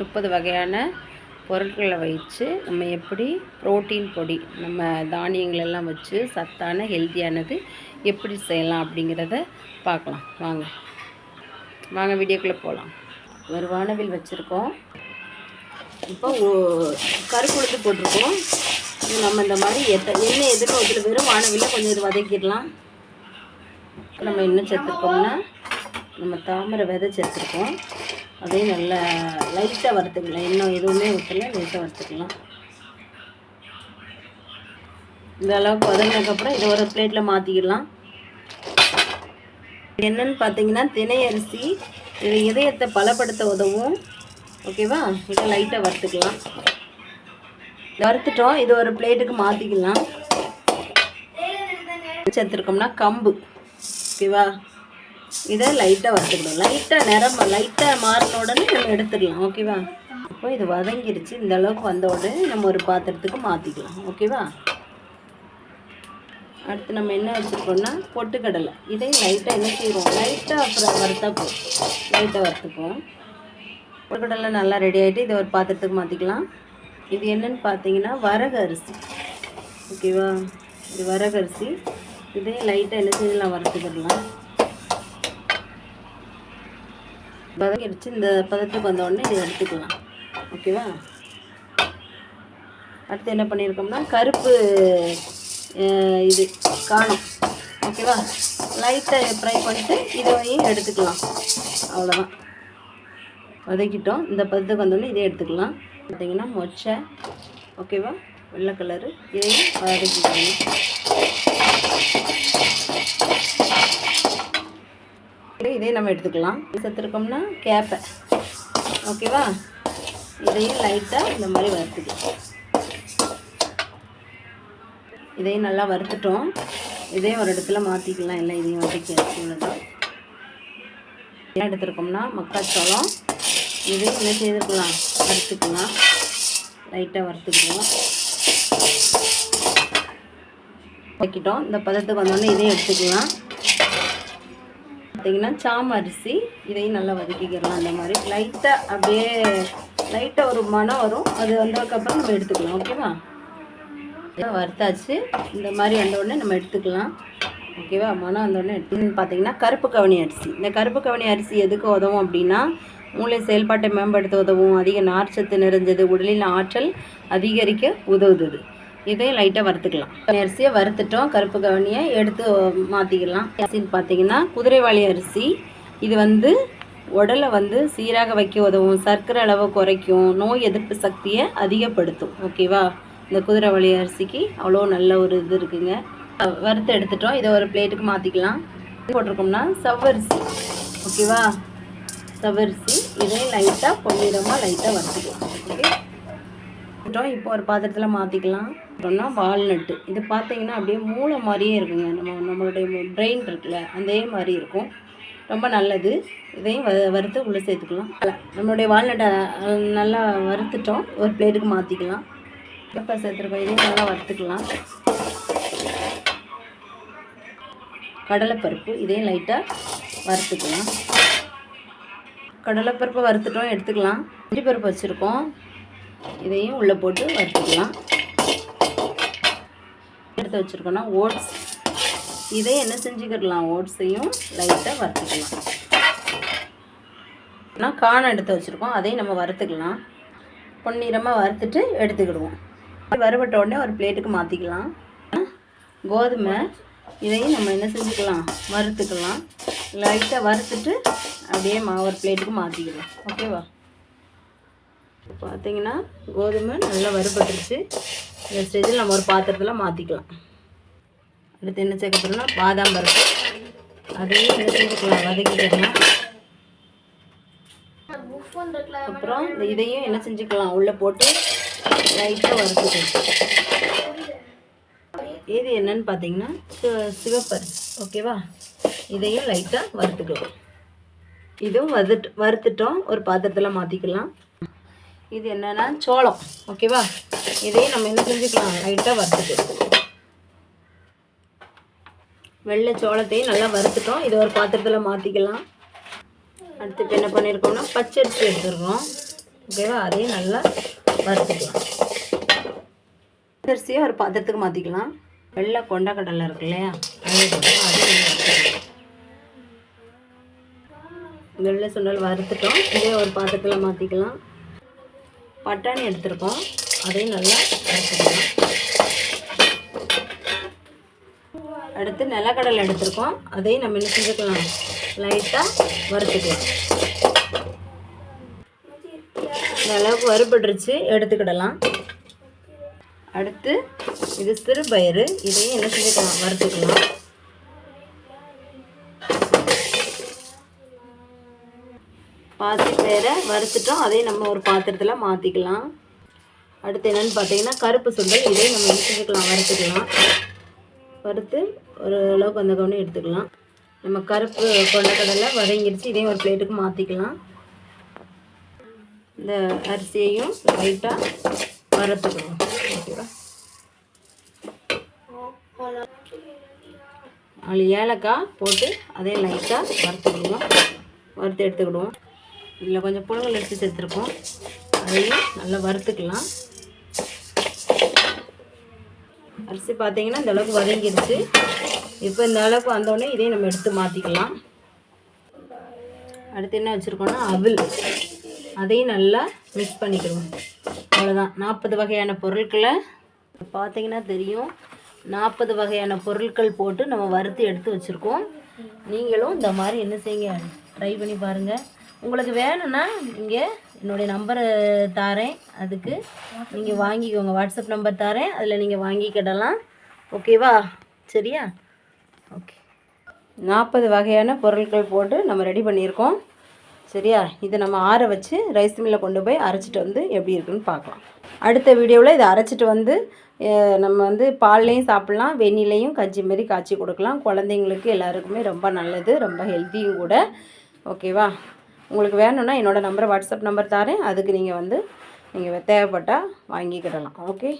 முப்பது வகையான பொருட்களை வச்சு நம்ம எப்படி புரோட்டீன் பொடி நம்ம தானியங்களெல்லாம் வச்சு சத்தான ஹெல்த்தியானது எப்படி செய்யலாம் அப்படிங்கிறத பார்க்கலாம். வாங்க. வாங்க வீடியோக்குள்ளே போகலாம் ஒரு வானவில் வச்சுருக்கோம். இப்போ கருக்குழுத்து போட்டிருக்கோம். இது நம்ம இந்த மாதிரி எத்த எண்ணெய் எதுக்கு இதில் வெறும் வானவில் கொஞ்சம் இது வதக்கிடலாம். நம்ம என்ன சேர்த்துருக்கோம்னா நம்ம தாமரை விதை சேர்த்துருக்கோம். அப்படியே நல்லா லைட்டாக வறுத்துக்கலாம். இன்னும் எதுவுமே ஊற்றல லைட்டாக வறுத்துக்கலாம். இந்த அளவுக்கு வதங்கினதுக்கப்புறம் இதை ஒரு பிளேட்டில் மாற்றிக்கலாம் என்னன்னு பார்த்தீங்கன்னா தினை அரிசி இது இதயத்தை பலப்படுத்த உதவும். ஓகேவா இதை லைட்டாக வறுத்துக்கலாம். வறுத்துட்டோம். இது ஒரு பிளேட்டுக்கு மாற்றிக்கலாம் சேர்த்துருக்கோம்னா கம்பு. ஓகேவா இதை லைட்டாக வறுத்துக்கணும் லைட்டாக நிறம் லைட்டாக மாறின உடனே நம்ம எடுத்துக்கலாம் ஓகேவா இப்போ இது வதங்கிருச்சு. இந்த அளவுக்கு வந்த உடனே நம்ம ஒரு பாத்திரத்துக்கு மாற்றிக்கலாம் ஓகேவா அடுத்து நம்ம என்ன வச்சுருக்கோம்னா பொட்டுக்கடலை. இதையும் லைட்டாக என்ன செய்வோம்? லைட்டாக அப்புறம் வறுத்தப்போம் போதும் லைட்டாக வறுத்துப்போம் பொட்டுக்கடலை நல்லா ரெடி ஆகிட்டு இதை ஒரு பாத்திரத்துக்கு மாற்றிக்கலாம் இது என்னன்னு பார்த்தீங்கன்னா வரகு அரிசி. ஓகேவா இது வரகு அரிசி. இதையும் லைட்டாக என்ன செய்யலாம்? வறுத்துக்கிடலாம். வதக்கிடுச்சு இந்த பதத்துக்கு வந்தோடனே இதை எடுத்துக்கலாம். ஓகேவா? அடுத்து என்ன பண்ணியிருக்கோம்னா கருப்பு இது காணும். ஓகேவா? லைட்டாக ஃப்ரை பண்ணிட்டு இதையும் எடுத்துக்கலாம். அவ்வளோதான் வதக்கிட்டோம். இந்த பதத்துக்கு வந்தோடனே இதை எடுத்துக்கலாம். பார்த்தீங்கன்னா மொச்சை ஓகேவா? வெள்ளை கலரு இதையும் வதக்கிக்கணும் இருக்குது இதே நம்ம எடுத்துக்கலாம். சேர்த்துருக்கோம்னா கேப்பை. ஓகேவா? இதையும் லைட்டாக இந்த மாதிரி வறுத்துக்கலாம். இதையும் நல்லா வறுத்துட்டோம். இதையும் ஒரு இடத்துல மாற்றிக்கலாம் இல்லை இதையும் வதக்கி இவ்வளோதான் என்ன எடுத்துருக்கோம்னா மக்காச்சோளம். இதையும் என்ன செய்துக்கலாம்? வறுத்துக்கலாம். லைட்டாக வறுத்துக்கலாம். வைக்கிட்டோம் இந்த பதத்துக்கு வந்தோடனே இதையும் எடுத்துக்கலாம். பார்த்தீங்கன்னா சாம அரிசி இதையும் நல்லா வதக்கிக்கிறலாம் அந்த மாதிரி லைட்டாக அப்படியே லைட்டாக ஒரு மனம் வரும். அது வந்ததுக்கப்புறம் நம்ம எடுத்துக்கலாம் ஓகேவா வறுத்தாச்சு. இந்த மாதிரி வந்தோடனே நம்ம எடுத்துக்கலாம். ஓகேவா மனம் வந்தோடனே எடுத்து பார்த்தீங்கன்னா கருப்பு கவனி அரிசி. இந்த கருப்பு கவனி அரிசி எதுக்கு உதவும் அப்படின்னா மூளை செயல்பாட்டை மேம்படுத்த உதவும். அதிக நார்ச்சத்து நிறைஞ்சது உடலில் ஆற்றல் அதிகரிக்க உதவுது இதையும் லைட்டாக வறுத்துக்கலாம். அரிசியை வறுத்துட்டோம். கருப்பு கவனியை எடுத்து மாற்றிக்கலாம் அரிசின்னு பார்த்தீங்கன்னா குதிரைவாளி அரிசி. இது வந்து உடலை வந்து சீராக வைக்க உதவும். சர்க்கரை அளவை குறைக்கும். நோய் எதிர்ப்பு சக்தியை அதிகப்படுத்தும். ஓகேவா இந்த குதிரைவாளி அரிசிக்கு அவ்வளோ நல்ல ஒரு இது இருக்குங்க. வறுத்து எடுத்துட்டோம். இதை ஒரு பிளேட்டுக்கு மாற்றிக்கலாம் போட்டிருக்கோம்னா சவ்வரிசி. ஓகேவா சவ்வரிசி. இதையும் லைட்டாக பொன்னிறமாக லைட்டாக வறுத்துக்கலாம். ஓகே இப்போ ஒரு பாத்திரத்தில் மாற்றிக்கலாம் அப்புறம்னா வால்நட்டு. இது பார்த்தீங்கன்னா அப்படியே மூளை மாதிரியே இருக்குங்க. நம்ம நம்மளுடைய பிரெயின் இருக்குல்ல அதே மாதிரி இருக்கும். ரொம்ப நல்லது. இதையும் வ வறுத்து உள்ளே சேர்த்துக்கலாம். நம்மளுடைய வால்நட்டை நல்லா வறுத்துட்டோம். ஒரு பிளேட்டுக்கு மாற்றிக்கலாம் இப்போ சேர்த்துருக்கோம். இதையும் நல்லா வறுத்துக்கலாம். கடலைப்பருப்பு இதையும் லைட்டாக வறுத்துக்கலாம். கடலைப்பருப்பு வறுத்துட்டோம் எடுத்துக்கலாம். இஞ்சி பருப்பு வச்சுருக்கோம். இதையும் உள்ளே போட்டு வறுத்துக்கலாம். எடுத்து வச்சுருக்கோன்னா ஓட்ஸ். இதை என்ன செஞ்சுக்கிடலாம்? ஓட்ஸையும் லைட்டாக வறுத்துக்கலாம். நான் காணம் எடுத்து வச்சுருக்கோம். அதையும் நம்ம வறுத்துக்கலாம். பொன்னிறமாக வறுத்துட்டு எடுத்துக்கிடுவோம். வறுபட்ட உடனே ஒரு பிளேட்டுக்கு மாற்றிக்கலாம் கோதுமை இதையும் நம்ம என்ன செஞ்சுக்கலாம்? வறுத்துக்கலாம். லைட்டாக வறுத்துட்டு அப்படியே மா ஒரு பிளேட்டுக்கு மாற்றிக்கலாம் ஓகேவா? பார்த்தீங்கன்னா கோதுமை நல்லா வறுபட்டுருச்சு. இந்த ஸ்டேஜில் நம்ம ஒரு பாத்திரத்தில் மாற்றிக்கலாம் அடுத்து என்ன சேர்க்க போகிறோம்னா பாதாம் பருப்பு. அதையும் என்ன செஞ்சுக்கலாம் வதக்கிக்கலாம். அப்புறம் இந்த இதையும் என்ன செஞ்சுக்கலாம்? உள்ளே போட்டு லைட்டாக வறுத்துக்கலாம். இது என்னன்னு பார்த்தீங்கன்னா சி- சிவப்பரிசி ஓகேவா இதையும் லைட்டாக வறுத்துக்கலாம். இதுவும் வறுத்து வறுத்துட்டோம். ஒரு பாத்திரத்தில் மாற்றிக்கலாம் இது என்னென்னா சோளம். ஓகேவா இதையும் நம்ம என்ன செஞ்சுக்கலாம்? லைட்டாக வறுத்துக்கலாம். வெள்ளை சோளத்தையும் நல்லா வறுத்துட்டோம். இதை ஒரு பாத்திரத்தில் மாற்றிக்கலாம் அடுத்து என்ன பண்ணியிருக்கோம்னா பச்சரிசி எடுத்துருக்கோம். ஓகேவா? அதையும் நல்லா வறுத்துக்கலாம். அரிசியை ஒரு பாத்திரத்துக்கு மாற்றிக்கலாம் வெள்ளை கொண்டக்கடலை இருக்கு இல்லையா? அதையும் வெள்ளை சுண்டல் வறுத்துட்டோம். இதே ஒரு பாத்திரத்தில் மாற்றிக்கலாம் பட்டாணி எடுத்திருக்கோம். அதையும் நல்லா வறுத்துக்கலாம். அடுத்து நிலக்கடலை எடுத்திருக்கோம். அதையும் நம்ம என்ன செஞ்சுக்கலாம்? லைட்டாக வறுத்துக்கலாம். நல்லா அளவுக்கு வறுபட்டுருச்சு. எடுத்துக்கிடலாம். அடுத்து இது சிறு பயிறு. இதையும் என்ன செஞ்சுக்கலாம்? வறுத்துக்கலாம். பாசி பயிரை வறுத்துட்டோம். அதையும் நம்ம ஒரு பாத்திரத்தில் மாற்றிக்கலாம் அடுத்து என்னென்னு பார்த்தீங்கன்னா கருப்பு சுண்டல். இதையும் நம்ம என்ன செஞ்சுக்கலாம்? வறுத்துக்கலாம். வறுத்து ஒரு அளவுக்கு வந்த கவனம் எடுத்துக்கலாம். நம்ம கருப்பு கொண்டக்கடலை வதங்கிடுச்சு இதையும் ஒரு பிளேட்டுக்கு மாற்றிக்கலாம் இந்த அரிசியையும் லைட்டாக வறுத்துக்கணும் ஓகேவா நாலு ஏலக்காய் போட்டு அதையும் லைட்டாக வறுத்துக்கிடுவோம் வறுத்து எடுத்துக்கிடுவோம். இதில் கொஞ்சம் புழுங்கல் எடுத்து சேர்த்துருக்கோம். அதையும் நல்லா வறுத்துக்கலாம். அரிசி பார்த்தீங்கன்னா இந்த அளவுக்கு வதங்கிருச்சு. இப்போ இந்த அளவுக்கு வந்தோடனே இதையும் நம்ம எடுத்து மாற்றிக்கலாம் அடுத்து என்ன வச்சுருக்கோன்னா அவில் அதையும் நல்லா மிக்ஸ் பண்ணிக்கிடுவோம் அவ்வளோதான் நாற்பது வகையான பொருட்களை பார்த்தீங்கன்னா தெரியும். நாற்பது வகையான பொருட்கள் போட்டு நம்ம வறுத்து எடுத்து வச்சுருக்கோம். நீங்களும் இந்த மாதிரி என்ன செய்யுங்க? ட்ரை பண்ணி பாருங்கள் உங்களுக்கு வேணும்னா இங்கே என்னுடைய நம்பரை தாரேன். அதுக்கு நீங்கள் வாங்கிக்கோங்க. வாட்ஸ்அப் நம்பர் தாரேன். அதில் நீங்கள் வாங்கிக்கிடலாம். ஓகேவா? சரியா? ஓகே. நாற்பது வகையான பொருட்கள் போட்டு நம்ம ரெடி பண்ணியிருக்கோம். சரியா? இதை நம்ம ஆற வச்சு ரைஸ் மில்லில் கொண்டு போய் அரைச்சிட்டு வந்து எப்படி இருக்குன்னு பார்க்கலாம். அடுத்த வீடியோவில் இதை அரைச்சிட்டு வந்து நம்ம வந்து பால்லையும் சாப்பிட்லாம். வெண்ணிலையும் கஞ்சி மாரி காய்ச்சி கொடுக்கலாம். குழந்தைங்களுக்கு எல்லாருக்குமே ரொம்ப நல்லது. ரொம்ப ஹெல்த்தியும் கூட. ஓகேவா? உங்களுக்கு வேணும்னா என்னோடய நம்பரை வாட்ஸ்அப் நம்பர் தரேன் அதுக்கு நீங்கள் வந்து நீங்கள் தேவைப்பட்டால் வாங்கிக்கிடலாம். ஓகே